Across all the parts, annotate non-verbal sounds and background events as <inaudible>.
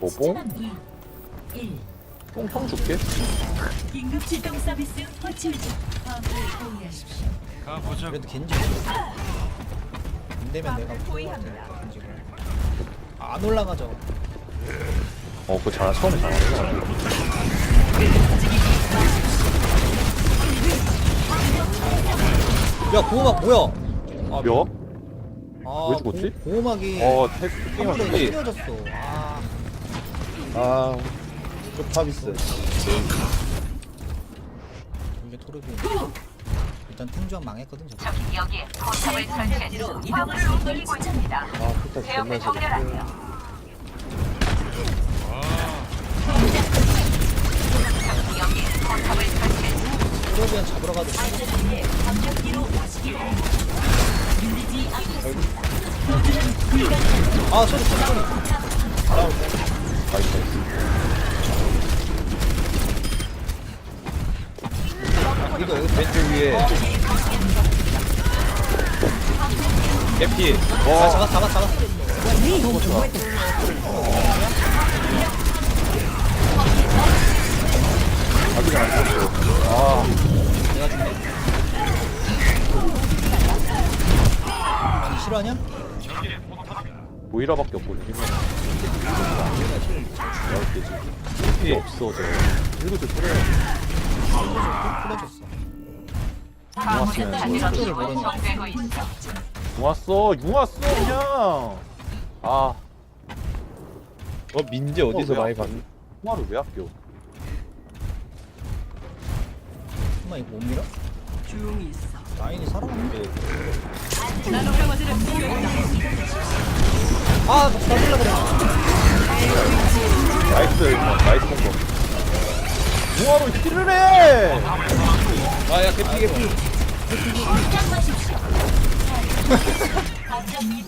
오봉? 뽕통 줄게. 긴급 출동 서비스 호출 중. 화물을 공유하십시오. 그래도 겐지 안 되면 내가 아, 안 올라가죠 어, 그거 잘, 처음에 잘하네. 야 고음악 뭐야 아, 몇? 아, 왜 죽었지? 고, 고음악이 어, 태핑 갑자기 어떻게? 튕겨졌어 아 아, 쪽파비스. 이게 토르비 일단 탱주한 망했거든 저거 여기에 포탑을 설치해서 화물을 추천합니다. 있습니다. 아, 포탑 제 싫어. 정렬하세요. 저기 여기에 포탑을 설치해서 토르비안 잡으러 가도. 아 소리 소리 소리 나이스, 나이스. 이거 왼쪽 위에 개피 아 잡았 잡았 잡았 아직 안 죽었어. 아, 내가 죽네 아니 실화냐? 모이라밖에 없고, 힘은. 나올 때지. 힘이 없어, 저. 속도를 정되고 있어. 융 왔어, 융 왔어, 그냥. 아, 어 민재 어디서 어, 왜 많이 안- 봤니? 통화를 왜 아껴? 엄마 이거 못 밀어? 조용히 있어. 라인이 살아갔네 나노 강화제를 필요했다. 아 나질라 그래 나이스, 나이스 공격. 융화로 힐을 해! 아야 개피 개피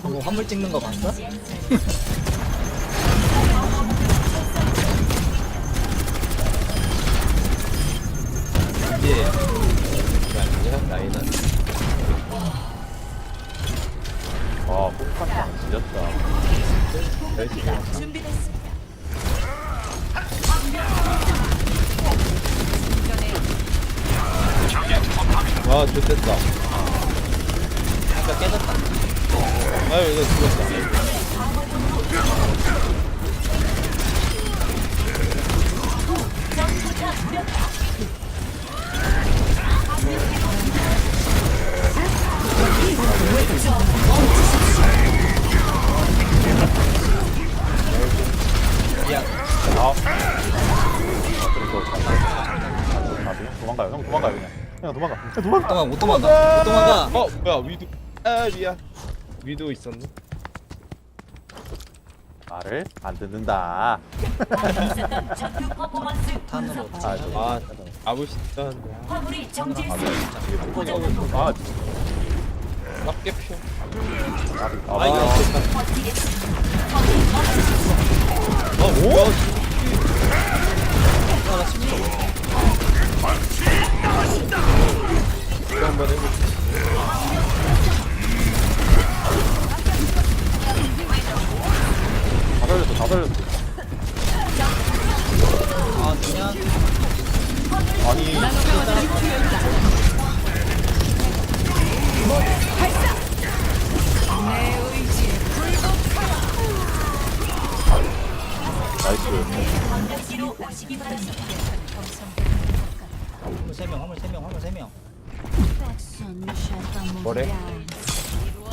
그거 화물 찍는 거 봤어? <laughs> 준비됐습니다. 아 좋됐다. 아까 깨졌다. 아유 이거 죽었다 그냥. 도망가. 그냥 도망가. 도망가 못 도망가 못 도망가. 어 뭐야 위도. 아 미안. 위도 있었네. 말을 안 듣는다. 탄으로 분석 아, 중. 저, 아 아부 싶다는데. 화물이 정지했습니다. 아, 납개표 아, 아 이거 아, 아 뭐야 아나 침묵 이거 한번 해볼게 다 살렸어, 다. 아. 화물 세명 화물 세명 화물 세명 뭐래?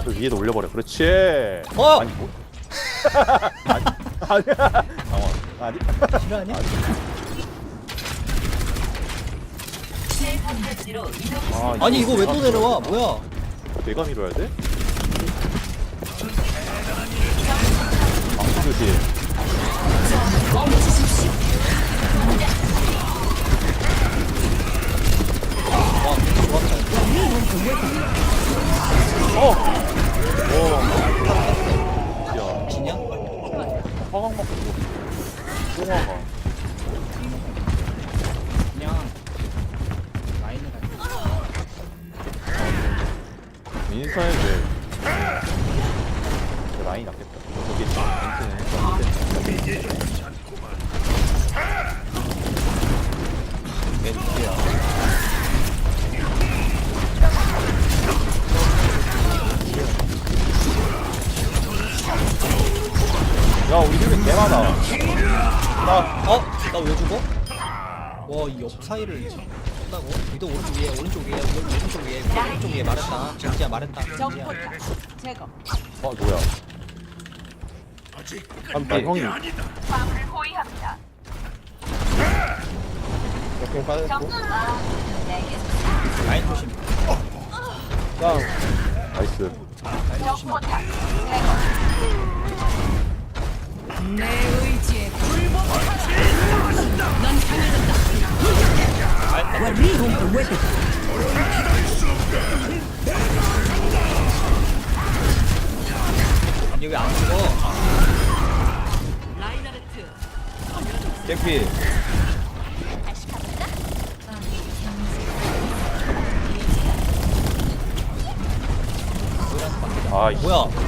저 위에다 올려버려. 그렇지. 어! 아니 뭐? 아니, 아니야. 당황. 아니. 이동. 아, 아니 이거 왜 또 내려와 뭐야 내가 밀어야 돼? 방수 조심. 와 좋았다 어. 와이 옆 사이를 쏜다고? 위도 오른쪽 위에 오른쪽 위에 위도 오른쪽 위에 위도 오른쪽 위에 말했다. 진지야 말했다. 진지야. 어 뭐야? 한피 아 형이 화물을 포위합니다. 역행 빠졌고. 라인 조심. 다운 나이스. 라인 조심. 포탑 내 왜안 죽어? 개피 아 이- 뭐야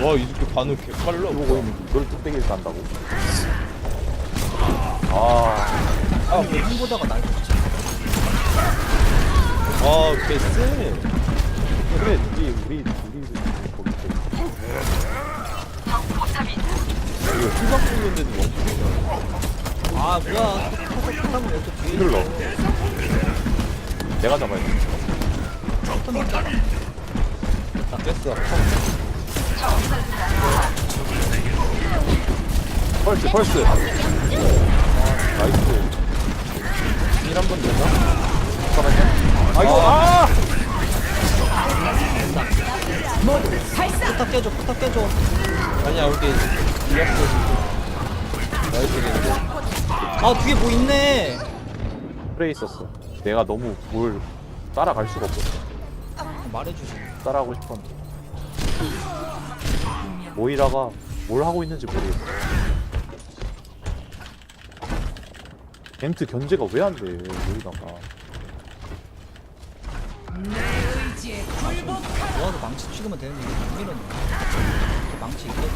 와 이렇게 반응 개빨라. 이러고 있는데 이걸 뚝배기를 깐다고? 아. 아, 왜 홍보다가 날 죽지? 아 개쎄. 그래 우리 우리 우리 거기. 포탑이 이거 후방 뚫는데도 원투이야 아, 뭐야. 포탑 포탑은 왜또 뒤에 힐러 내가 잡아야 돼. 됐어 펄스 펄스. 아, 나이스. 힐한번 되나? 아이고 아! 포탑 깨줘, 포탑 깨줘. 아니야 우리 이었어 나이스 아, 뒤에 뭐 있네. 프레이 있었어. 내가 너무 뭘 따라갈 수가 없었어. 말해주지. 따라하고 싶었는데 모이라가 뭘 하고 있는지 모르겠어 겐트 견제가 왜 안 돼 모이라가. 모아서 망치 찍으면 되는데 밀었네. 저 망치 있거든.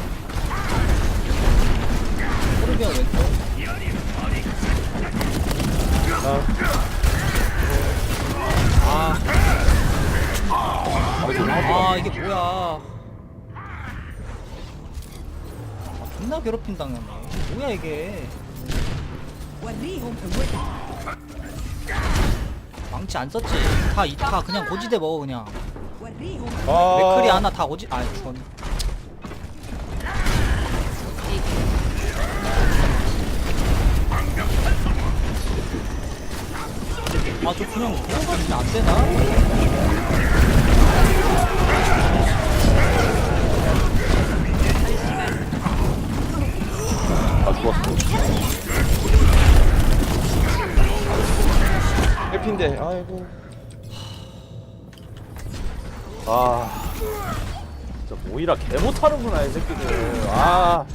호르비아 왼쪽. 아, 아이고 아 이게 뭐야. 아, 존나 괴롭힘 당했네. 뭐야 이게. 망치 안 썼지. 다 이 다 그냥 고지대 먹어 그냥. 아 맥클이 하나 다 고지. 아 죽었네. 아저 그냥 들어가면 안 되나? 나 해피인데 아이고. 아. 진짜 모이라 개 못하는구나 이 새끼들. 아.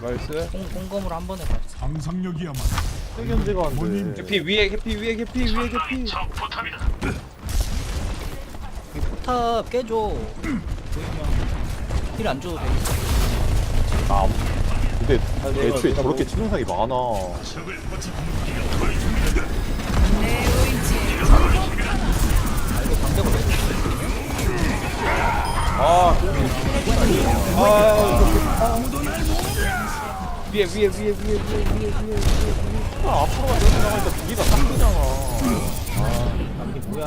나이스. 공 공검으로 한 번에 가. 상상력이야말로. 견제가 안돼 해피 위에 해피 위에 해피 위에 해피. 이 포탑 깨줘. <clears throat> 힐 안 줘도 돼. 아 근데 애초에 저렇게 뭐- 치명상이 많아 왜? 아 아, 위에 위에 위에 위에 위에 위에 위에 아, 앞으로만 계속 나가니까 두기가 딱 뜨잖아 아 이게 뭐야?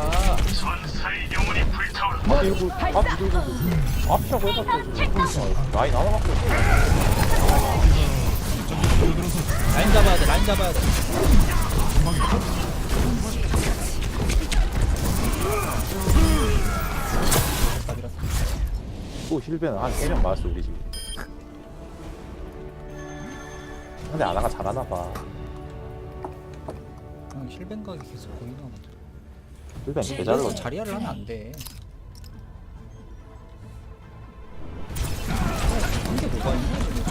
아 이거 아 이거 앞이라고 해봤자 라인 하나밖에 없어 라인 잡아야 돼. 라인 잡아야 돼. 또 실베는 한 3명 맞았어 우리 지금. 근데 아나가 잘하나봐. 그냥 힐뱅각이 계속 보이나 보다. 힐베는 개잘로 그래서 자리야를 하면 안돼. 어, 이게 뭐가 있냐 지금